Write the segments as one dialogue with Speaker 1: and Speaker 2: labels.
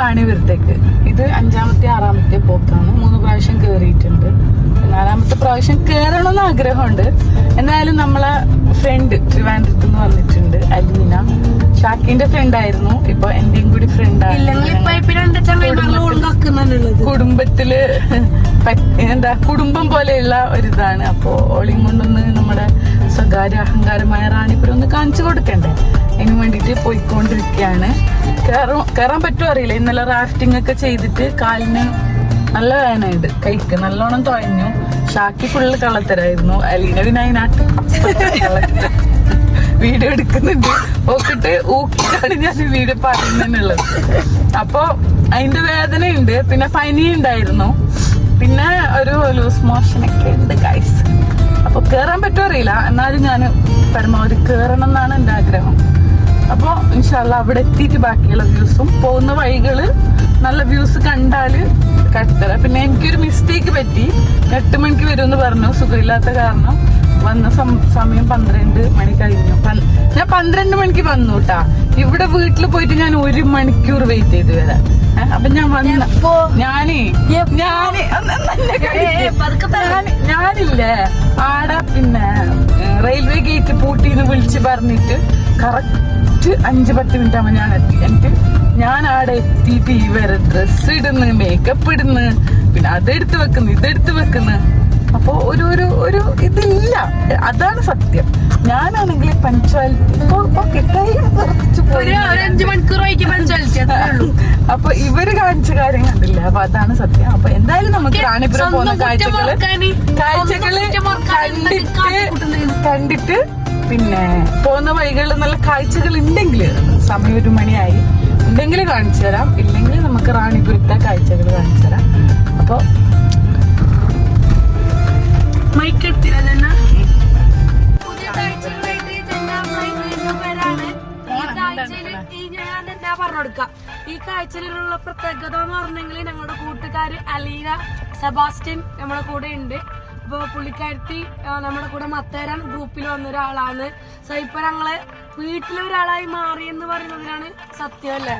Speaker 1: റാണിപുരത്തേക്ക് ഇത് അഞ്ചാമത്തെ ആറാമത്തെ പോക്കാണ്. മൂന്ന് പ്രാവശ്യം കേറിയിട്ടുണ്ട്. നാലാമത്തെ പ്രാവശ്യം കേറണമെന്ന് ആഗ്രഹമുണ്ട്. എന്തായാലും നമ്മളെ ഫ്രണ്ട് ട്രിവാൻഡ്രത്ത് നിന്ന് വന്നിട്ടുണ്ട് അലീന ഷാക്കിന്റെ ഫ്രണ്ട് ആയിരുന്നു. ഇപ്പൊ എന്റെയും കൂടി ഫ്രണ്ട് കുടുംബത്തിൽ എന്താ കുടുംബം പോലെയുള്ള ഒരിതാണ്. അപ്പോ ഓളിയും കൊണ്ടൊന്ന് നമ്മുടെ സ്വകാര്യ അഹങ്കാരമായ റാണിപുരം ഒന്ന് കാണിച്ചു കൊടുക്കണ്ടേ? അതിന് വേണ്ടിയിട്ട് പോയിക്കൊണ്ടിരിക്കുകയാണ്. കയറും കയറാൻ പറ്റുമോ അറിയില്ല. ഇന്നലെ റാഫ്റ്റിംഗ് ഒക്കെ ചെയ്തിട്ട് കാലിന് നല്ല വേദനയുണ്ട്. കൈക്ക് നല്ലോണം തുഴഞ്ഞു. ഷാക്കി ഫുള്ള് കള്ളത്തരായിരുന്നു. അലീന അതിനകത്ത് വീഡിയോ എടുക്കുന്നുണ്ട്. നോക്കിട്ട് ഊക്കിട്ടാണ് ഞാൻ വീഡിയോ പറയുന്നുള്ളത് അപ്പോ അതിന്റെ വേദനയുണ്ട്. പിന്നെ പനി ഉണ്ടായിരുന്നു. പിന്നെ ഒരു ലൂസ് മോഷൻ ഒക്കെ ഉണ്ട് ഗൈസ് അപ്പൊ കേറാൻ പറ്റുമോ അറിയില്ല. എന്നാലും ഞാൻ പരമാവധി കേറണം എന്നാണ് എന്റെ ആഗ്രഹം. അപ്പൊ ഇൻഷാല്ല അവിടെ എത്തിയിട്ട് ബാക്കിയുള്ള വ്യൂസും. പോകുന്ന വഴികൾ നല്ല വ്യൂസ് കണ്ടാൽ കട്ടുതരാം പിന്നെ എനിക്കൊരു മിസ്റ്റേക്ക് പറ്റി. എട്ട് മണിക്ക് വരുമെന്ന് പറഞ്ഞു. സുഖമില്ലാത്ത കാരണം. വന്ന സം- സമയം പന്ത്രണ്ട് മണി കഴിഞ്ഞു. ഞാൻ പന്ത്രണ്ട് മണിക്ക് വന്നു കേട്ടാ ഇവിടെ വീട്ടിൽ പോയിട്ട് ഞാൻ ഒരു മണിക്കൂർ വെയിറ്റ് ചെയ്ത് വരാം. അപ്പൊ ഞാൻ വന്ന ഞാനേ. ഞാൻ ഞാനില്ലേ ആടെ പിന്നെ റെയിൽവേ ഗേറ്റ് പൂട്ടിന്ന് വിളിച്ച് പറഞ്ഞിട്ട് കറക്റ്റ് അഞ്ച് പത്ത് മിനിറ്റ് ആകുമ്പോൾ ഞാൻ എത്തി. എന്നിട്ട് ഞാൻ ആടെ എത്തിയിട്ട് ഇവരെ ഡ്രസ്സ് ഇടുന്നു മേക്കപ്പ് ഇടുന്നു പിന്നെ അതെടുത്ത് വെക്കുന്നു ഇതെടുത്ത് വെക്കുന്നു. അപ്പൊ ഒരു ഒരു ഒരു ഇതില്ല. അതാണ് സത്യം. ഞാനാണെങ്കിൽ ഓക്കെ
Speaker 2: അഞ്ചു മണിക്കൂർ പഞ്ചായത്ത്
Speaker 1: അപ്പൊ ഇവർ കാണിച്ച കാര്യം കണ്ടില്ല. അപ്പൊ അതാണ് സത്യം. അപ്പൊ എന്തായാലും നമുക്ക് റാണിപുരം പോകുന്ന
Speaker 2: കാഴ്ചകൾ കാഴ്ചകൾ
Speaker 1: കണ്ടിട്ട് കണ്ടിട്ട് പിന്നെ പോകുന്ന വഴികളിൽ നല്ല കാഴ്ചകൾ ഉണ്ടെങ്കിൽ സമയം ഒരു മണിയായി. ഉണ്ടെങ്കിൽ കാണിച്ചു തരാം. ഇല്ലെങ്കിൽ നമുക്ക് റാണിപുരത്തെ കാഴ്ചകൾ കാണിച്ചു തരാം. അപ്പൊ
Speaker 2: മൈക്ക് എടുത്തില്ല തന്നെ. ഞാൻ എന്താ പറഞ്ഞു കൊടുക്കാം? ഈ കാഴ്ചയിലുള്ള പ്രത്യേകത എന്ന് പറഞ്ഞെങ്കിൽ ഞങ്ങളുടെ കൂട്ടുകാർ അലീന സെബാസ്റ്റ്യൻ നമ്മുടെ കൂടെ ഉണ്ട് അപ്പോൾ പുള്ളിക്കാരത്തി നമ്മുടെ കൂടെ മത്തേരാൻ ഗ്രൂപ്പിൽ വന്ന ഒരാളാണ് സോ ഇപ്പൊ ഞങ്ങൾ വീട്ടിലൊരാളായി മാറി എന്ന് പറയുന്നതിനാണ് സത്യമല്ലേ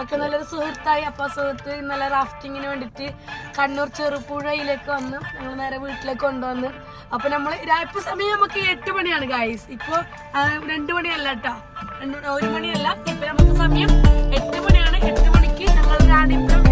Speaker 2: ഒക്കെ നല്ലൊരു സുഹൃത്തായി. അപ്പൊ ആ സുഹൃത്ത് ഇന്നലെ റാഫ്റ്റിങ്ങിന് വേണ്ടിയിട്ട് കണ്ണൂർ ചെറുപുഴയിലേക്ക് വന്ന് ഞങ്ങൾ നേരെ വീട്ടിലേക്ക് കൊണ്ടുവന്ന്. അപ്പൊ നമ്മൾ ഇപ്പൊ സമയം നമുക്ക് എട്ട് മണിയാണ് ഗായ്സ് ഇപ്പൊ ആ, രണ്ട് മണിയല്ല കേട്ടോ രണ്ട് ഒരു മണിയല്ല. ഇപ്പൊ നമുക്ക് സമയം എട്ട് മണിയാണ്. എട്ട് മണിക്ക് ഞങ്ങൾ റാണിപ്പുരം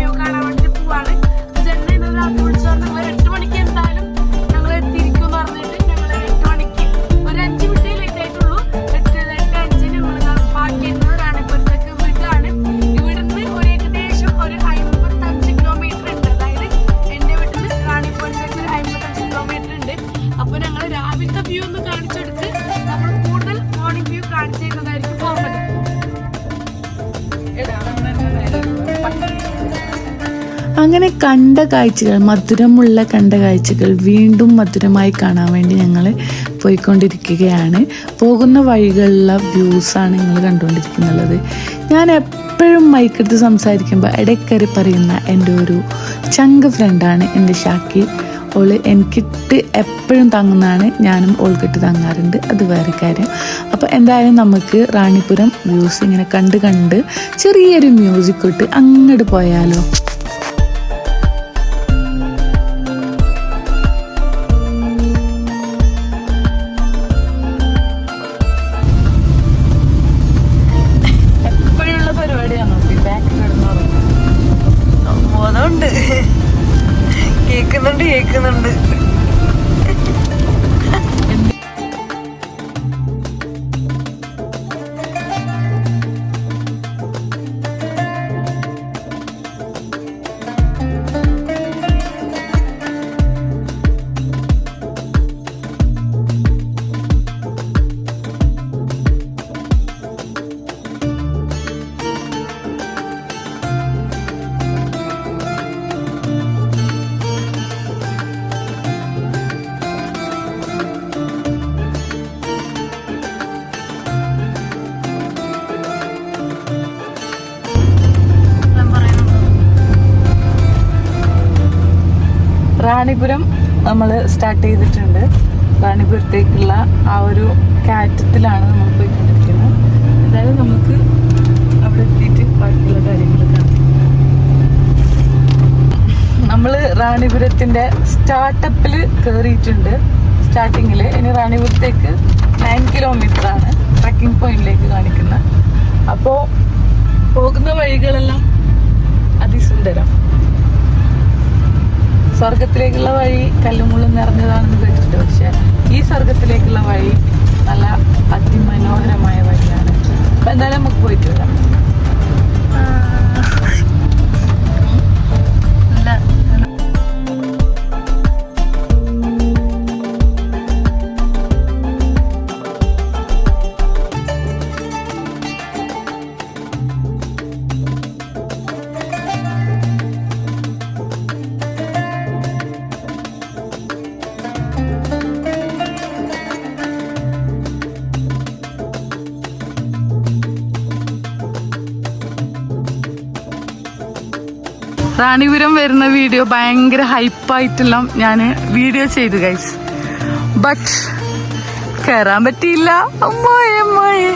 Speaker 3: അങ്ങനെ കണ്ട കാഴ്ചകൾ മധുരമുള്ള കണ്ട കാഴ്ചകൾ വീണ്ടും മധുരമായി കാണാൻ വേണ്ടി ഞങ്ങൾ പോയിക്കൊണ്ടിരിക്കുകയാണ്. പോകുന്ന വഴികളിലുള്ള വ്യൂസാണ് നിങ്ങൾ കണ്ടുകൊണ്ടിരിക്കുന്നുള്ളത് ഞാൻ എപ്പോഴും മൈക്കെടുത്ത് സംസാരിക്കുമ്പോൾ ഇടയ്ക്കറി പറയുന്ന എന്റെ ഒരു ചങ്ക് ഫ്രണ്ടാണ് എന്റെ ഷാക്കി. ഓൾ എനിക്കിട്ട് എപ്പോഴും താങ്ങുന്നതാണ് ഞാനും ഓൾക്കിട്ട് താങ്ങാറുണ്ട്. അത് വേറെ കാര്യം. അപ്പോൾ എന്തായാലും നമുക്ക് റാണിപുരം വ്യൂസ് ഇങ്ങനെ കണ്ട് കണ്ട് ചെറിയൊരു മ്യൂസിക് ഇട്ട് അങ്ങോട്ട് പോയാലോ.
Speaker 1: റാണിപുരം നമ്മൾ സ്റ്റാർട്ട് ചെയ്തിട്ടുണ്ട്. റാണിപുരത്തേക്കുള്ള ആ ഒരു കയറ്റത്തിലാണ് നമ്മൾ പോയിക്കൊണ്ടിരിക്കുന്നത്. എന്തായാലും നമുക്ക് അവിടെ എത്തിയിട്ട് ബാക്കിയുള്ള കാര്യങ്ങൾ കാണാം. റാണിപുരത്തിന്റെ സ്റ്റാർട്ടപ്പിൽ കയറിയിട്ടുണ്ട് സ്റ്റാർട്ടിങ്ങിൽ ഇനി റാണിപുരത്തേക്ക് നയൻ കിലോമീറ്റർ ആണ് ട്രക്കിംഗ് പോയിന്റിലേക്ക് കാണിക്കുന്നത് അപ്പോൾ പോകുന്ന വഴികളെല്ലാം അതിസുന്ദരം. സ്വർഗത്തിലേക്കുള്ള വഴി കല്ലുമുള്ളും നിറഞ്ഞതാണെന്ന് കേട്ടിട്ടുണ്ട്. പക്ഷെ ഈ സ്വർഗത്തിലേക്കുള്ള വഴി നല്ല അതിമനോഹരമായ വഴിയാണ്. അപ്പൊ എന്തായാലും നമുക്ക് പോയിട്ട് വരാം. റാണിപുരം വരുന്ന വീഡിയോ ഭയങ്കര ഹൈപ്പായിട്ടെല്ലാം ഞാൻ വീഡിയോ ചെയ്തു ഗൈസ് ബട്ട് കയറാൻ പറ്റിയില്ല. അമ്മോയെ അമ്മോയെ.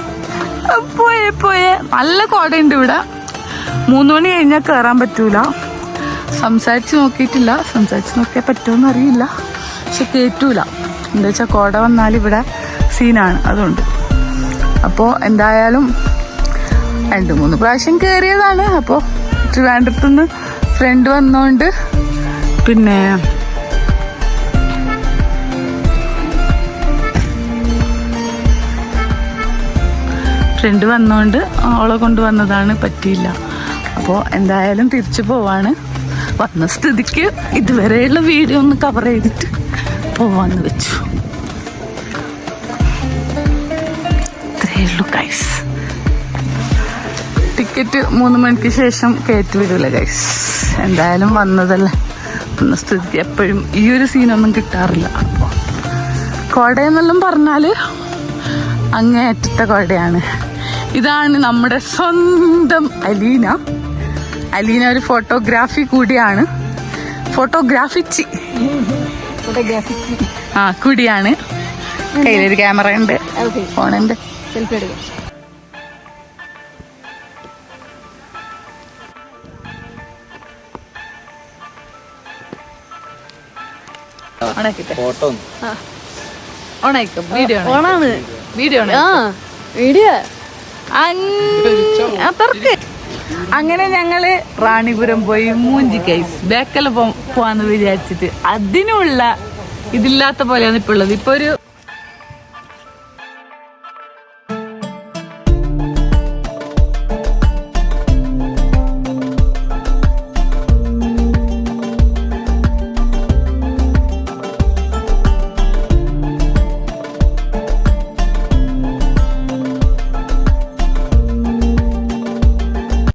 Speaker 1: പോയെ പോയെ നല്ല കോടയുണ്ട് ഇവിടെ. മൂന്ന് മണി കഴിഞ്ഞാൽ കയറാൻ പറ്റൂല. സംസാരിച്ച് നോക്കിയിട്ടില്ല. സംസാരിച്ച് നോക്കിയാൽ പറ്റുമെന്ന് അറിയില്ല. പക്ഷെ കയറ്റൂല എന്താ വെച്ചാൽ കോട വന്നാൽ ഇവിടെ സീനാണ് അതുകൊണ്ട്. അപ്പോൾ എന്തായാലും രണ്ട് മൂന്ന് പ്രാവശ്യം കയറിയതാണ് അപ്പോൾ ട്രിവാൻഡ്രത്തുനിന്ന് ഫ്രണ്ട് വന്നോണ്ട് പിന്നെ ഫ്രണ്ട് വന്നോണ്ട് അവളെ കൊണ്ടുവന്നതാണ് പറ്റിയില്ല. അപ്പോൾ എന്തായാലും തിരിച്ചു പോവാണ്. വന്ന സ്ഥിതിക്ക് ഇതുവരെയുള്ള വീഡിയോ ഒന്ന് കവർ ചെയ്തിട്ട് പോവാന്ന് വെച്ചു. ഇത്രയുള്ളൂ ഗൈസ് ടിക്കറ്റ് മൂന്ന് മണിക്ക് ശേഷം കയറ്റി വിടില്ല ഗൈസ് എന്തായാലും വന്നതല്ലേ. ഒന്ന് സ്ഥിതി എപ്പോഴും ഈ ഒരു സീനൊന്നും കിട്ടാറില്ല. അപ്പോൾ കോടയെന്നെല്ലാം പറഞ്ഞാൽ അങ്ങേയറ്റത്തെ കോടയാണ്. ഇതാണ് നമ്മുടെ സ്വന്തം അലീന. അലീന ഒരു ഫോട്ടോഗ്രാഫി കൂടിയാണ്. ഫോട്ടോഗ്രാഫിച്ചി ആ കൂടിയാണ്. കയ്യിലൊരു ക്യാമറ ഉണ്ട്. ഫോണുണ്ട്
Speaker 2: സെൽഫി എടുക്കാം.
Speaker 4: ഫോട്ടോ
Speaker 1: ഓണായിക്കും വീഡിയോ
Speaker 2: ഓണാണ്.
Speaker 1: വീഡിയോ
Speaker 2: ആ വീഡിയോ.
Speaker 1: അത്രയ്ക്ക്. അങ്ങനെ ഞങ്ങൾ റാണിപുരം പോയി മൂഞ്ചി കൈസ് ബേക്കല പോവാന്ന് വിചാരിച്ചിട്ട്. അതിനുള്ള ഇതില്ലാത്ത പോലെയാണ് ഇപ്പൊ ഉള്ളത്. ഇപ്പൊ ഒരു